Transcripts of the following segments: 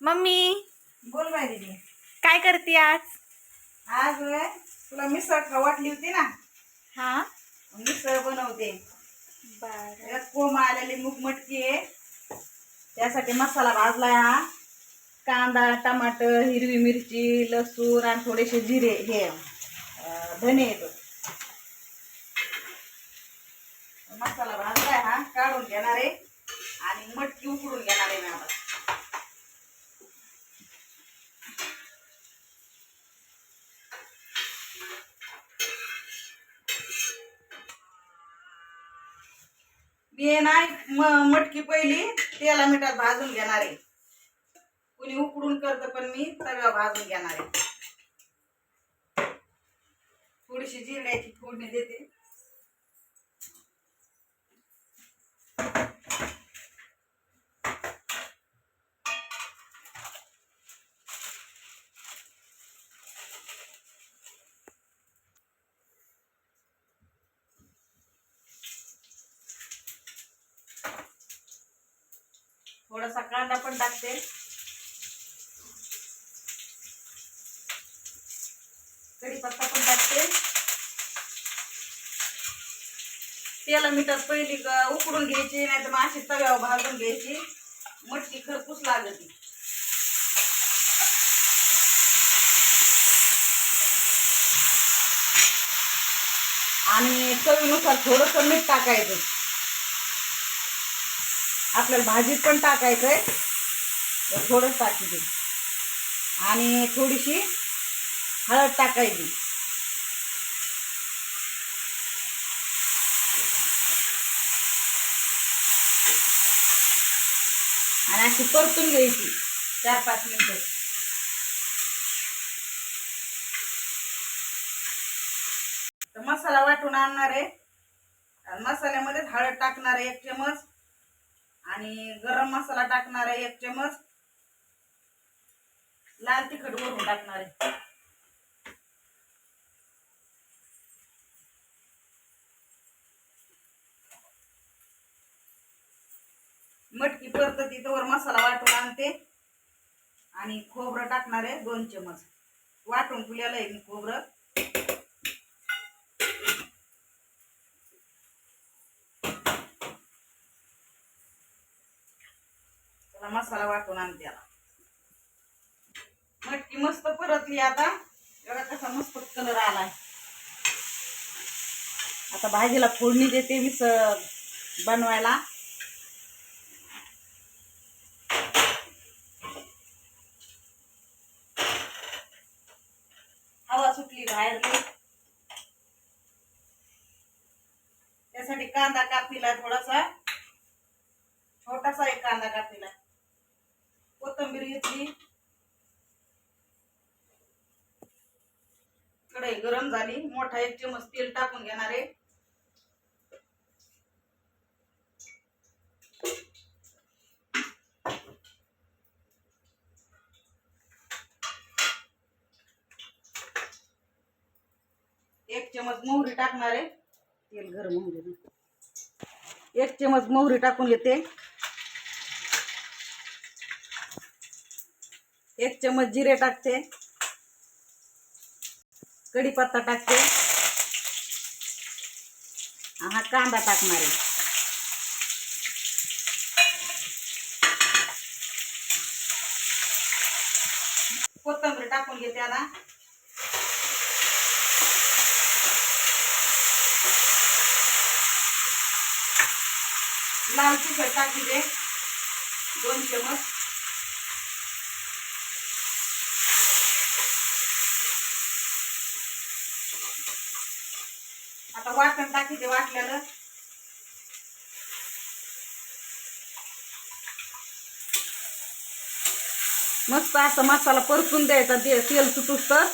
Mummy बोल bye दीदी. काय करते आज? आज तुला मिसळ वाटली होती ना? हा? मिसळ बनवते. बर. त्यात कोंब आलेली मूग मटकी आहे. त्यासाठी मसाला भाजलाय हा. कांदा टमाटर हिरवी मिरची लसूण आणि थोडेसे जिरे हे अं, धने येतो मसाला भाजलाय हा. काढून घेणार आहे. आणि मटकी उकडून घेणार आहे मी आता. मी नाही ना म- मटकी पहिली तेला मिठात भाजून घेणार आहे. कुणी उकडून करतं पण मी सगळं भाजून घेणार आहे. थोडीशी जिरड्याची फोडणी देते थोडासा कांदा पण टाकते. कढीपत्ता पण टाकते. तेला मिठात पहिली उकडून घ्यायची नाही तर मग अशी तव्यावर भाजून घ्यायची. मटकी खरपूस लागते आणि चवीनुसार थोडंसं मीठ टाकायचं. आपल्याला भाजीत पण टाकायचंय. तर थोडंच टाकी आणि थोडीशी हळद टाकायची. आणि अशी परतून घ्यायची चार पाच मिनिटं. तर मसाला वाटून आणणार आहे. मसाल्यामध्येच मसाल्यामध्ये हळद टाकणार आहे एक चमच आणि गरम मसाला टाकणार आहे एक चमच लाल तिखट वरून टाकणार आहे. मटकी परत तिथं मसाला वाटून आणते. आणि खोबरं टाकणार आहे दोन चमच वाटून फुल्याला आहे मी खोबरं. मसाला वाटून आणते मटकी मस्त परतली आता. एवढा कसा मस्त कलर आलाय. आता भाजीला फोडणी देते मी बनवायला. हवा सुटली बाहेरली. त्यासाठी कांदा कापीला थोडासा. छोटासा एक कांदा कापीला. कोथंबीर घेतली. कढई गरम झाली. मोठा एक चमच तेल टाकून घेणार आहे. एक चमच मोहरी टाकणार आहे. तेल गरम होऊ एक चमच मोहरी टाकून घेते. एक चमच जिरे टाकते. कढीपत्ता टाकते. हा कांदा टाकणार आहे. कोथंबरी टाकून घेते आता. लाल तिखट टाकी दे. दोन चमच वाटण टाकी ते वाटलेलं मस्त असा मसाला परतून द्यायचा ते तेल सुटूस तर.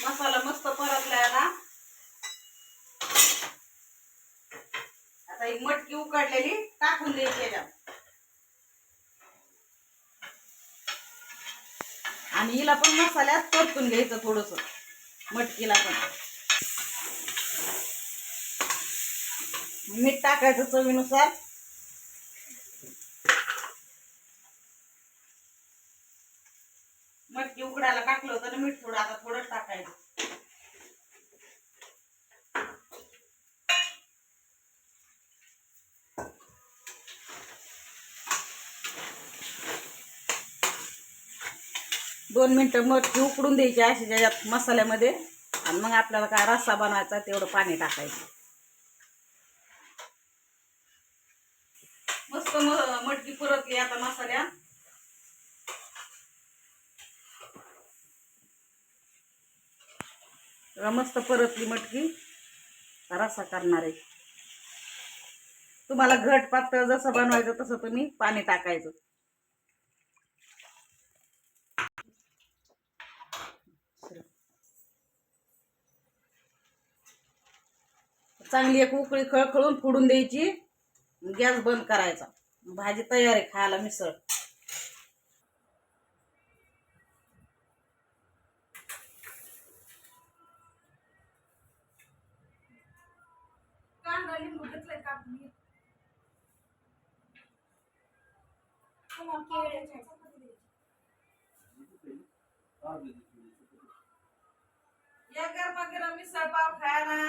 मसाला मस्त परतलाय आता. आता ही मटकी उकडलेली टाकून द्यायची याच्यात. आणि हिला पण मसाल्यात परतून घ्यायचं थोडस. मटकीला पण. मीठ टाकायचं चवीनुसार. मटकी उघडायला टाकलं होतं ना मीठ थोडं आता थोडंच टाकायचं. दोन मिनटं मटकी उकडून द्यायची अशी ज्याच्यात मसाल्यामध्ये. आणि मग आपल्याला काय रस्सा बनवायचा तेवढं पाणी टाकायचं. मस्त म- मटकी परतली आता मसाल्या. मस्त परतली मटकी. रस्सा करणार आहे. तुम्हाला घट पातळ जसं बनवायचं तसं तुम्ही पाणी टाकायचं. चांगली एक उकळी खळखळून फोडून द्यायची. गॅस बंद करायचा. भाजी तयार आहे खायला मिसळ. का या गरमा गरम मिसळ पाव खायला.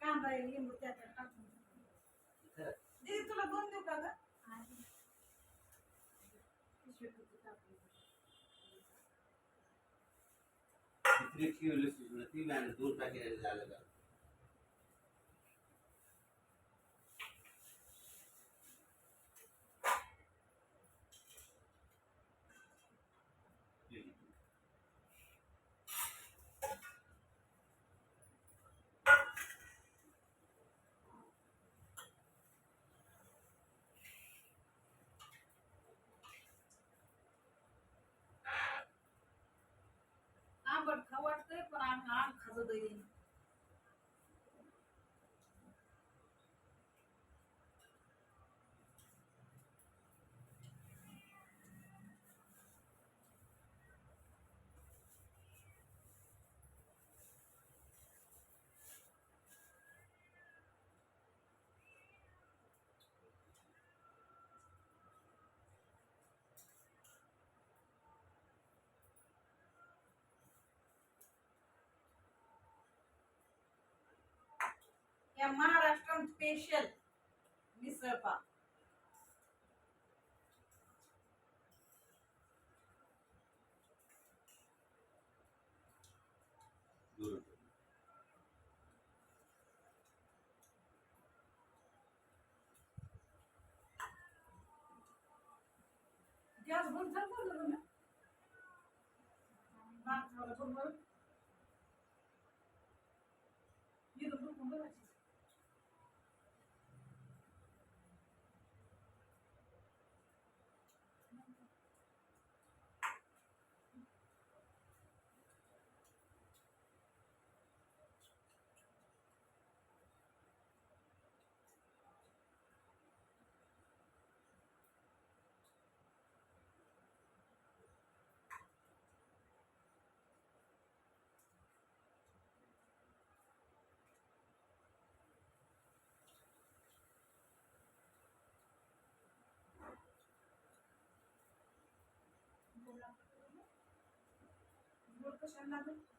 कांदा लिंबू त्याच्यात टाकून दीदी तुला दोन देऊ का ग दोन पॅकेट झालं का 啊，卡子多的。या महाराष्ट्र स्पेशल मिसळ पाव. दोन गॅस बंद झाला का ना 我喜欢他们。